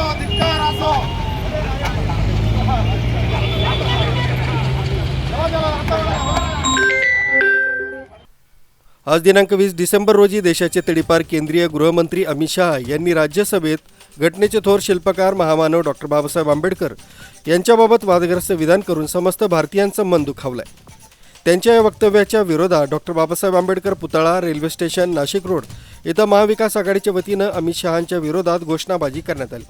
असो धिक्कार असो आज दिनांक वीस डिसेंबर रोजी देशाचे तडीपार केंद्रीय गृहमंत्री अमित शहा यांनी राज्यसभेत घटनेचे थोर शिल्पकार महामानव डॉक्टर बाबासाहेब आंबेडकर यांच्याबाबत वादग्रस्त विधान करून समस्त भारतीयांचं मन दुखावलंय. त्यांच्या या वक्तव्याच्या विरोधात डॉक्टर बाबासाहेब आंबेडकर पुतळा रेल्वे स्टेशन नाशिक रोड इथं महाविकास आघाडीच्या वतीनं अमित शहांच्या विरोधात घोषणाबाजी करण्यात आली.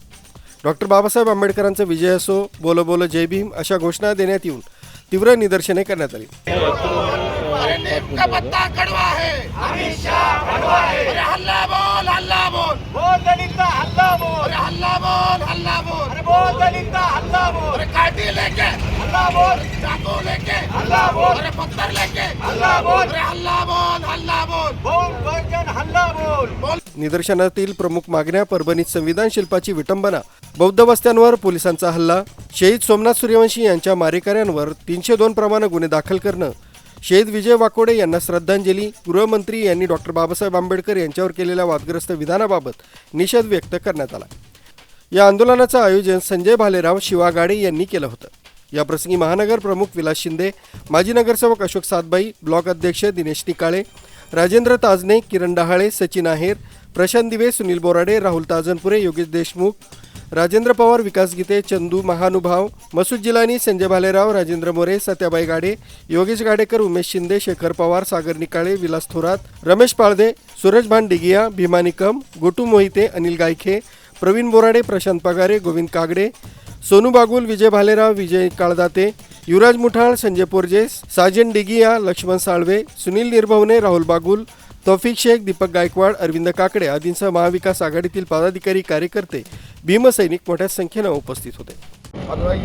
डॉक्टर बाबासाहेब आंबेडकरांचा विजय असो बोलो बोलो जय भीम अशा घोषणा देण्यात येऊन तीव्र निदर्शने करण्यात आली. अरे नीम का पत्ता कड़वा है अरे हल्ला बोल निदर्शनातील प्रमुख मागण्या परभणीत संविधान शिल्पाची विटंबना बौद्ध वस्त्यांवर पोलिसांचा हल्ला शहीद सोमनाथ सूर्यवंशी यांच्या मारेकऱ्यांवर तीनशे दोन प्रमाणे गुन्हे दाखल करणं शहीद विजय वाकोडे यांना श्रद्धांजली गृहमंत्री यांनी डॉक्टर बाबासाहेब आंबेडकर यांच्यावर केलेल्या वादग्रस्त विधानाबाबत निषेध व्यक्त करण्यात आला. या आंदोलनाचं आयोजन संजय भालेराव शिवागाडे यांनी केलं होतं. याप्रसंगी महानगर प्रमुख विलास शिंदे माजी नगरसेवक अशोक सातबाई ब्लॉक अध्यक्ष दिनेश निकाळे राजेंद्र ताजने किरण डहाळे सचिन आहेर प्रशांत दिवे सुनील बोराडे राहुल ताजनपुरे योगेश देशमुख राजेंद्र पवार विकास गीते चंदू महानुभाव मसूद जिलानी संजय भालेराव राजेंद्र मोरे सत्याबाई गाडे योगेश गाडेकर उमेश शिंदे शेखर पवार सागर निकाळे विलास थोरात रमेश पाळदे सूरज भान डिगिया भीमा निकम गोटू मोहिते अनिल गायखे प्रवीण बोराडे प्रशांत पगारे गोविंद कागडे सोनू बागुल विजय भालेराव विजय काळदाते युवराज मुठाळ संजय पोरजे साजन डिगिया लक्ष्मण साळवे सुनील निर्भवने राहुल बागुल तौफिक शेख दीपक गायकवाड अरविंद काकडे आदींसह महाविकास आघाडीतील पदाधिकारी कार्यकर्ते भीमसैनिक मोठ्या संख्येनं उपस्थित होते.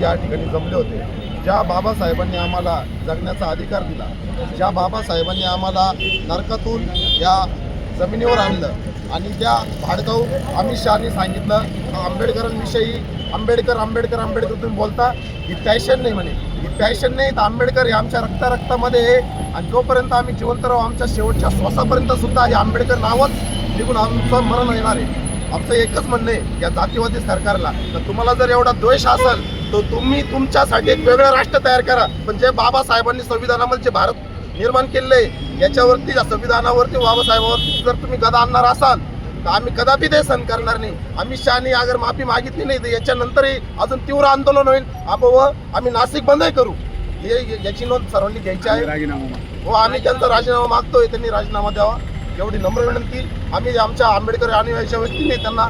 या ठिकाणी जमले होते. ज्या बाबासाहेबांनी आम्हाला जगण्याचा अधिकार दिला ज्या बाबासाहेबांनी आम्हाला नरकातून या जमिनीवर आणलं आणि त्या भाडगाऊ अमित शहानी सांगितलं आंबेडकरांविषयी आंबेडकर आंबेडकर आंबेडकर तुम्ही बोलता ही पॅशन नाही म्हणे. ही पॅशन नाही तर आंबेडकर हे आमच्या रक्ता रक्तामध्ये आहे. आणि जोपर्यंत आम्ही जिवंत राहू आमच्या शेवटच्या श्वासापर्यंत सुद्धा हे आंबेडकर नावच निघून आमचं मरण येणार आहे. आमचं एकच म्हणणं आहे या जातीवादी सरकारला. तर तुम्हाला जर एवढा द्वेष असेल तर तुम्ही तुमच्यासाठी एक वेगळं राष्ट्र तयार करा. पण जे बाबासाहेबांनी संविधानामध्ये जे भारत निर्माण केलेलं आहे याच्यावरती या संविधानावरती बाबासाहेबांवरती जर तुम्ही गदा आणणार असाल तर आम्ही कदापि ते सहन करणार नाही. अमित शहानी अगर माफी मागितली नाही तर याच्यानंतरही अजून तीव्र आंदोलन होईल. आप व आम्ही नाशिक बंदही करू. हे याची नोंद सर्वांनी घ्यायची आहे. हो आम्ही त्यांचा राजीनामा मागतोय. त्यांनी राजीनामा द्यावा. एवढी नम्र विनंती. आम्ही आमच्या आंबेडकर अनुयायाच्या वतीने त्यांना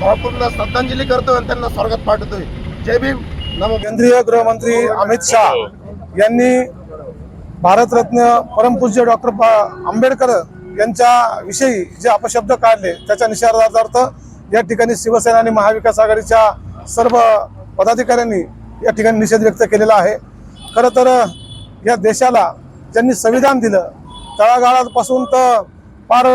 भावपूर्ण श्रद्धांजली करतोय आणि त्यांना स्वर्गात पाठवतोय. जय भीम. नमो केंद्रीय गृहमंत्री अमित शहा यांनी भारतरत्न परमपूज्य डॉक्टर आंबेडकर यांच्याविषयी जे अपशब्द काढले त्याच्या निषेधार्थ या ठिकाणी शिवसेना आणि महाविकास आघाडीच्या सर्व पदाधिकाऱ्यांनी या ठिकाणी निषेध व्यक्त केलेला आहे. खरं तर या देशाला ज्यांनी संविधान दिलं तळागाळापासून तर फार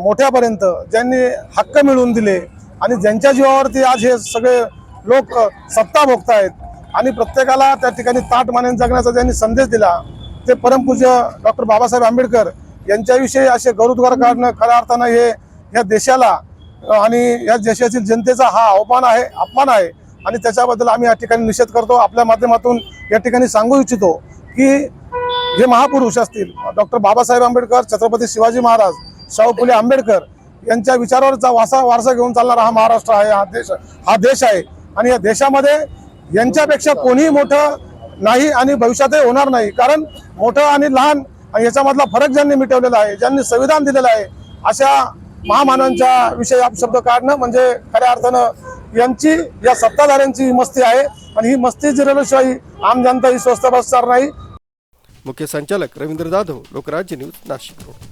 मोठ्यापर्यंत ज्यांनी हक्क मिळवून दिले आणि ज्यांच्या जीवावरती आज हे सगळे लोक सत्ता सत्ता भोगतायत आणि प्रत्येकाला त्या ठिकाणी ताट मानेन जगण्याचा ज्यांनी संदेश दिला ते परमपूज्य डॉक्टर बाबासाहेब आंबेडकर यांच्याविषयी असे गौरवद्वार काढणं खऱ्या अर्थानं हे या देशाला आणि या देशातील जनतेचा हा अवमान आहे अपमान आहे. आणि त्याच्याबद्दल आम्ही या ठिकाणी निषेध करतो. आपल्या माध्यमातून या ठिकाणी सांगू इच्छितो की जे महापुरुष असतील डॉक्टर बाबासाहेब आंबेडकर छत्रपती शिवाजी महाराज शाहू फुले आंबेडकर यांच्या विचारावरचा वासा वारसा घेऊन चालणारा हा महाराष्ट्र आहे हा देश हा देश आहे. आणि या देशामध्ये यांच्यापेक्षा कोणीही मोठं नाही आणि भविष्यातही होणार नाही. कारण मोठं आणि लहान आणि याच्यामधला फरक ज्यांनी मिटवलेला आहे ज्यांनी संविधान दिलेलं आहे अशा महामानवांच्या विषयी अपशब्द काढणं म्हणजे खऱ्या अर्थानं यांची या सत्ताधाऱ्यांची मस्ती आहे. आणि ही मस्ती जिरवल्याशिवाय आम जनता ही स्वस्थ बसणार नाही. मुख्य संचालक रवींद्र जाधव लोकराज्य न्यूज नाशिक रोड